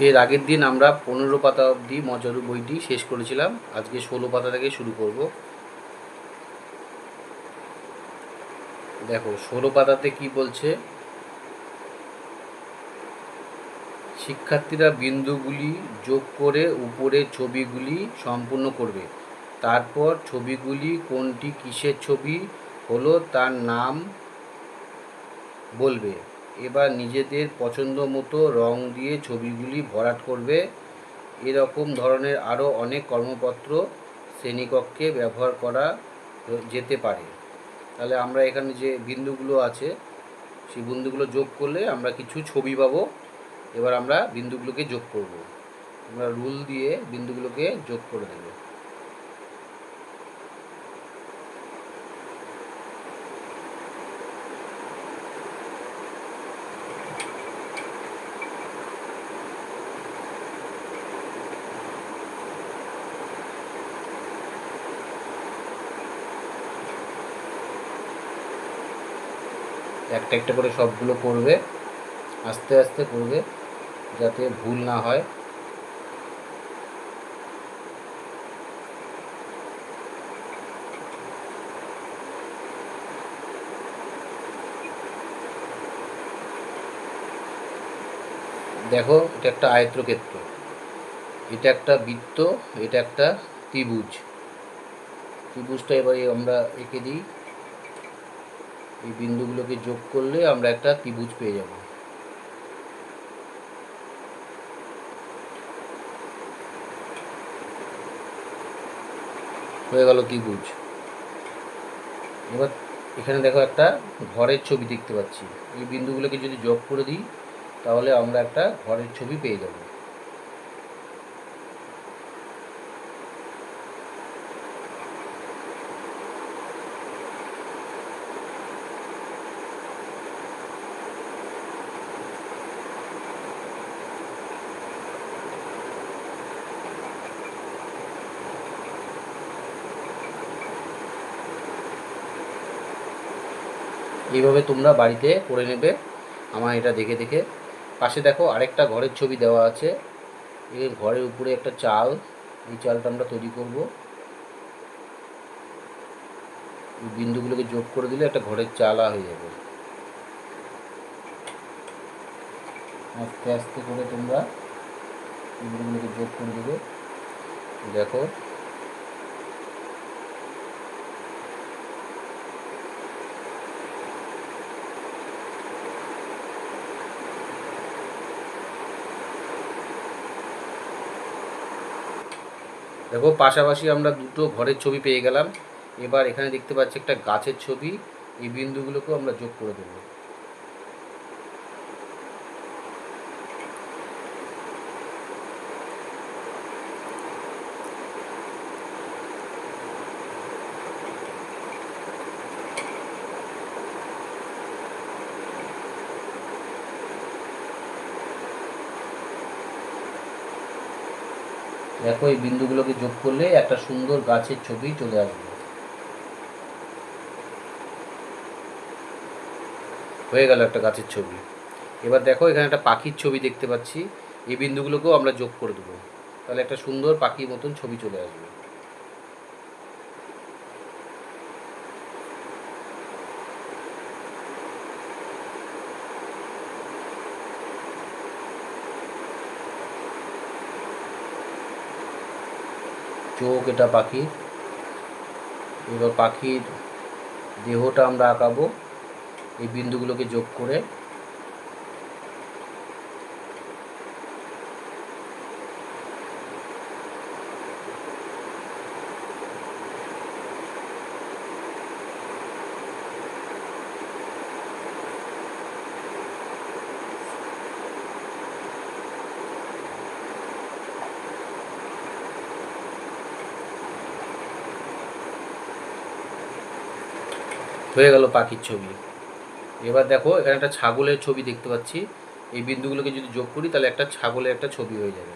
এর আগের দিন আমরা পনেরো পাতা অবধি মজারু বইটি শেষ করেছিলাম। আজকে ষোলো পাতা থেকে শুরু করব। দেখো, ষোলো পাতাতে কি বলছে? শিক্ষার্থীরা বিন্দুগুলি যোগ করে উপরে ছবিগুলি সম্পূর্ণ করবে। তারপর ছবিগুলি কোনটি, কিসের ছবি হলো তার নাম বলবে। এবার নিজেদের পছন্দ মতো রং দিয়ে ছবিগুলি ভরাট করবে। এরকম ধরনের আরও অনেক কর্মপত্র শ্রেণীকক্ষে ব্যবহার করা যেতে পারে। তাহলে আমরা এখানে যে বিন্দুগুলো আছে, সেই বিন্দুগুলো যোগ করলে আমরা কিছু ছবি পাবো। এবার আমরা বিন্দুগুলোকে যোগ করব। আমরা রুল দিয়ে বিন্দুগুলোকে যোগ করে দেব। একটা একটা করে সবগুলো করবে, আস্তে আস্তে করবে, যাতে ভুল না হয়। দেখো, এটা একটা আয়ত্রক্ষেত্র এটা একটা বৃত্ত, এটা একটা ত্রিভুজ। ত্রিভুজটা এবারে আমরা এঁকে দিই। এই বিন্দুগুলোকে যোগ করলে আমরা একটা ত্রিভুজ পেয়ে যাব। হয়ে গেল ত্রিভুজ। এবার এখানে দেখো একটা ঘরের ছবি দেখতে পাচ্ছি। এই বিন্দুগুলোকে যদি যোগ করে দিই, তাহলে আমরা একটা ঘরের ছবি পেয়ে যাব। এইভাবে তোমরা বাড়িতে করে নেবে। আমার এটা দেখে দেখে। পাশে দেখো আরেকটা ঘরের ছবি দেওয়া আছে। এই ঘরের উপরে একটা চাল। এই চালটা আমরা তৈরি করব। বিন্দুগুলোকে যোগ করে দিলে একটা ঘরের চালা হয়ে যাবে। আস্তে আস্তে করে তোমরা বিন্দুগুলোকে যোগ করে দেবে। দেখো। দেখো, পাশাপাশি আমরা দুটো ঘরের ছবি পেয়ে গেলাম। এবার এখানে দেখতে পাচ্ছি একটা গাছের ছবি। এই বিন্দুগুলোকেও আমরা যোগ করে দেবো। দেখো, এই বিন্দুগুলোকে যোগ করলে একটা সুন্দর গাছের ছবি চলে আসবে। হয়ে গেল একটা গাছের ছবি। এবার দেখো, এখানে একটা পাখির ছবি দেখতে পাচ্ছি। এই বিন্দুগুলোকেও আমরা যোগ করে দেবো। তাহলে একটা সুন্দর পাখির মতন ছবি চলে আসবে। চোখ এটা পাখির। এবার পাখির দেহটা আমরা আঁকাবো। এই বিন্দুগুলোকে যোগ করে হয়ে গেল পাখির ছবি। এবার দেখো, এখানে একটা ছাগলের ছবি দেখতে পাচ্ছি। এই বিন্দুগুলোকে যদি যোগ করি, তাহলে একটা ছাগলের একটা ছবি হয়ে যাবে।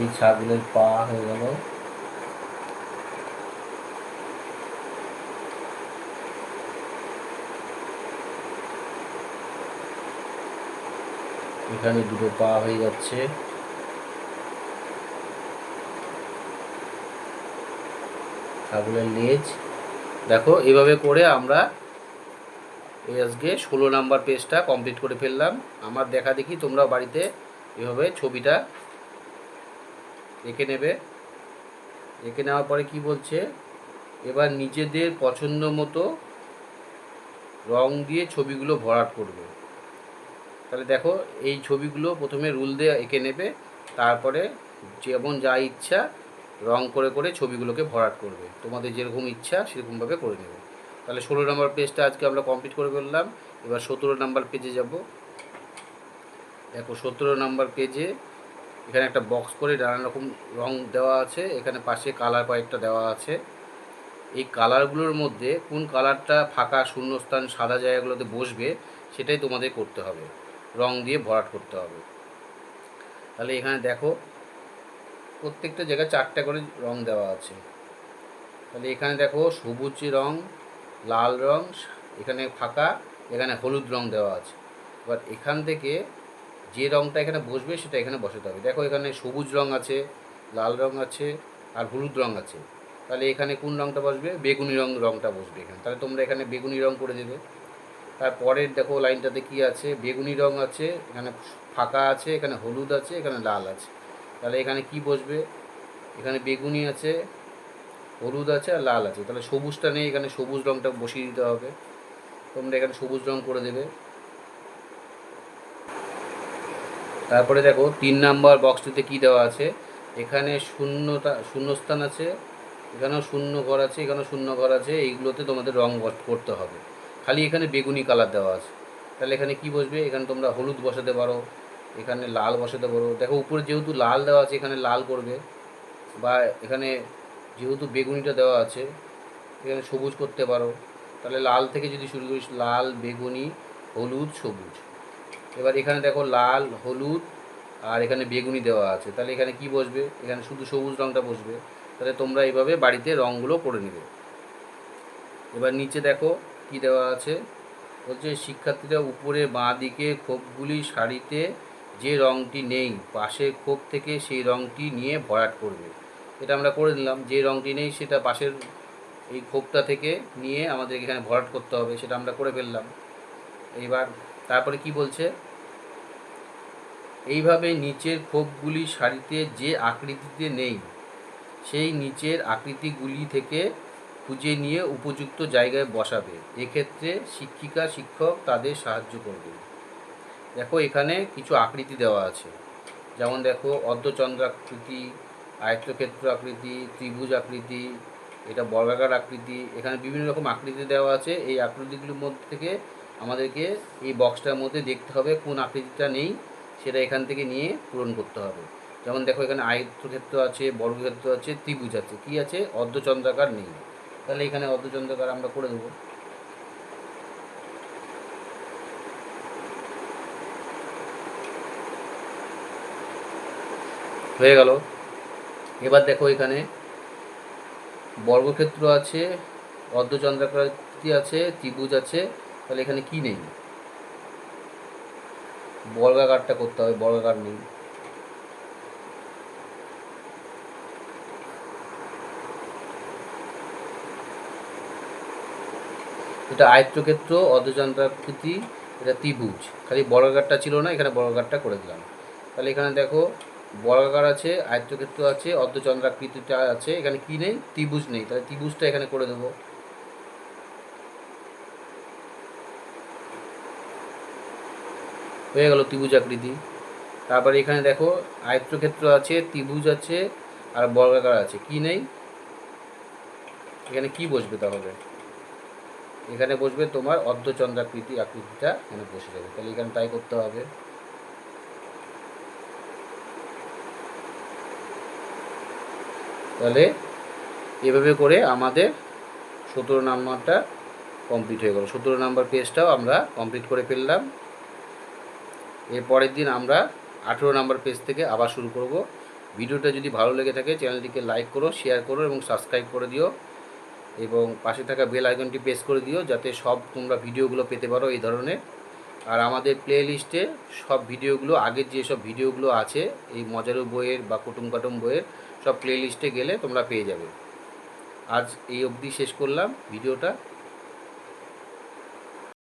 এই ছাগলের পা হয়ে গেল। এখানে দুটো পা হয়ে যাচ্ছে। ছাগলের লেজ। দেখো, এভাবে করে আমরা এই আজকে ষোলো নাম্বার পেজটা কমপ্লিট করে ফেললাম। আমার দেখা দেখি তোমরা বাড়িতে এভাবে ছবিটা এঁকে নেবে। এঁকে নেওয়ার পরে কি বলছে? এবার নিজেদের পছন্দ মতো রং দিয়ে ছবিগুলো ভরাট করবে। তাহলে দেখো, এই ছবিগুলো প্রথমে রুল দিয়ে এঁকে নেবে, তারপরে যেমন যা ইচ্ছা রং করে করে ছবিগুলোকে ভরাট করবে। তোমাদের যেরকম ইচ্ছা সেরকমভাবে করে নেবে। তাহলে ষোলো নম্বর পেজটা আজকে আমরা কমপ্লিট করে ফেললাম। এবার সতেরো নাম্বার পেজে যাব। দেখো, সতেরো নাম্বার পেজে এখানে একটা বক্স করে নানান রকম রং দেওয়া আছে। এখানে পাশে কালার কয়েকটা দেওয়া আছে। এই কালারগুলোর মধ্যে কোন কালারটা ফাঁকা, শূন্যস্থান, সাদা জায়গাগুলোতে বসবে, সেটাই তোমাদের করতে হবে। রং দিয়ে ভরাট করতে হবে। তাহলে এখানে দেখো, প্রত্যেকটা জায়গায় চারটা করে রং দেওয়া আছে। তাহলে এখানে দেখো সবুজ রং, লাল রং, এখানে ফাঁকা, এখানে হলুদ রং দেওয়া আছে। এবার এখান থেকে যে রংটা এখানে বসবে সেটা এখানে বসাতে হবে। দেখো এখানে সবুজ রং আছে, লাল রং আছে, আর হলুদ রং আছে। তাহলে এখানে কোন রংটা বসবে? বেগুনি রং, রংটা বসবে এখানে। তাহলে তোমরা এখানে বেগুনি রং করে দেবে। তারপরের দেখো লাইনটাতে কি আছে? বেগুনি রং আছে, এখানে ফাঁকা আছে, এখানে হলুদ আছে, এখানে লাল আছে। তাহলে এখানে কি বসবে? এখানে বেগুনি আছে, হলুদ আছে আর লাল আছে। তাহলে সবুজটা নেই, এখানে সবুজ রংটা বসিয়ে দিতে হবে। তোমরা এখানে সবুজ রং করে দেবে। তারপরে দেখো, তিন নাম্বার বক্সটিতে কি দেওয়া আছে? এখানে শূন্যতা, শূন্যস্থান আছে, এখানেও শূন্য ঘর আছে, এখানেও শূন্য ঘর আছে, এইগুলোতে তোমাদের রং করতে হবে। খালি এখানে বেগুনি কালার দেওয়া আছে। তাহলে এখানে কি বসবে? এখানে তোমরা হলুদ বসাতে পারো, এখানে লাল বসাতে পারো। দেখো, উপরে যেহেতু লাল দেওয়া আছে, এখানে লাল করবে। বা এখানে যেহেতু বেগুনিটা দেওয়া আছে, এখানে সবুজ করতে পারো। তাহলে লাল থেকে যদি শুরু করিস, লাল, বেগুনি, হলুদ, সবুজ। এবার এখানে দেখো লাল, হলুদ আর এখানে বেগুনি দেওয়া আছে। তাহলে এখানে কি বসবে? এখানে শুধু সবুজ রঙটা বসবে। তাহলে তোমরা এইভাবে বাড়িতে রঙগুলো করে নেবে। এবার নিচে দেখো কি দেওয়া আছে? বলছে, শিক্ষার্থীরা উপরে বাঁ দিকে খোপগুলি শাড়িতে যে রঙটি নেই, পাশের খোপ থেকে সেই রঙটি নিয়ে ভরাট করবে। এটা আমরা করে দিলাম। যে রঙটি নেই, সেটা পাশের এই খোপটা থেকে নিয়ে আমাদের এখানে ভরাট করতে হবে, সেটা আমরা করে ফেললাম। এইবার তারপরে কি বলছে? এইভাবে নিচের খোপগুলি শাড়িতে যে আকৃতিতে নেই, সেই নিচের আকৃতিগুলি থেকে খুঁজে নিয়ে উপযুক্ত জায়গায় বসাবে। এক্ষেত্রে শিক্ষিকা, শিক্ষক তাদের সাহায্য করবে। দেখো, এখানে কিছু আকৃতি দেওয়া আছে। যেমন দেখো, অর্ধচন্দ্রাকৃতি, আয়তক্ষেত্র আকৃতি, ত্রিভুজ আকৃতি, এটা বর্গাকার আকৃতি। এখানে বিভিন্ন রকম আকৃতি দেওয়া আছে। এই আকৃতিগুলির মধ্যে থেকে আমাদেরকে এই বক্সটার মধ্যে দেখতে হবে কোন আকৃতিটা নেই, সেটা এখান থেকে নিয়ে পূরণ করতে হবে। যেমন দেখো, এখানে আয়ত্তক্ষেত্র আছে, বর্গক্ষেত্র আছে, ত্রিভুজ আছে। কি আছে? অর্ধচন্দ্রাকার নেই। তাহলে এখানে অর্ধচন্দ্রাকার আমরা করে দেবো। হয়ে গেল। এবার দেখো এখানে বর্গক্ষেত্র আছে অর্ধচন্দ্রাকৃতি আছে, ত্রিভুজ আছে, তাহলে এখানে কি নেই? বর্গাকারটা করতে হবে, বর্গাকার নেই। এটা আয়ত্তক্ষেত্র অর্ধচন্দ্রাকৃতি এটা ত্রিভুজ। খালি বর্গাকারটা ছিল না, এখানে বর্গাকারটা করে দিলাম। তাহলে এখানে দেখো, বর্গাকার আছে, আয়ত্তক্ষেত্র আছে অর্ধচন্দ্রাকৃতিটা আছে, এখানে কি নেই? ত্রিভুজ নেই। তাহলে ত্রিভুজটা এখানে করে দেবো। হয়ে গেল ত্রিভুজ আকৃতি। তারপরে এখানে দেখো, আয়ত্তক্ষেত্র আছে, ত্রিভুজ আছে, আর বর্গাকার আছে। কি নেই? এখানে কি বসবে তাহলে? এখানে বসবে তোমার অর্ধচন্দ্রাকৃতি আকৃতিটা এখানে বসে যাবে। তাহলে এখানে তাই করতে হবে। তাহলে এভাবে করে আমাদের সতেরো নাম্বারটা কমপ্লিট হয়ে গেল। সতেরো নাম্বার পেজটাও আমরা কমপ্লিট করে ফেললাম। এর পরের দিন আমরা আঠেরো নাম্বার পেজ থেকে আবার শুরু করব। ভিডিওটা যদি ভালো লেগে থাকে চ্যানেলটিকে লাইক করো শেয়ার করো এবং সাবস্ক্রাইব করে দিও। এবং পাশে থাকা বেল আইকনটি প্রেস করে দিও যাতে সব তোমরা ভিডিওগুলো পেতে পারো এই ধরনের। আর আমাদের প্লে লিস্টে সব ভিডিওগুলো, আগের যে সব ভিডিওগুলো আছে, এই মজারু বইয়ের বা কুটুম কাটুম বইয়ের সব প্লে লিস্টে গেলে তোমরা পেয়ে যাবে। আজ এই অবধি শেষ করলাম ভিডিওটা।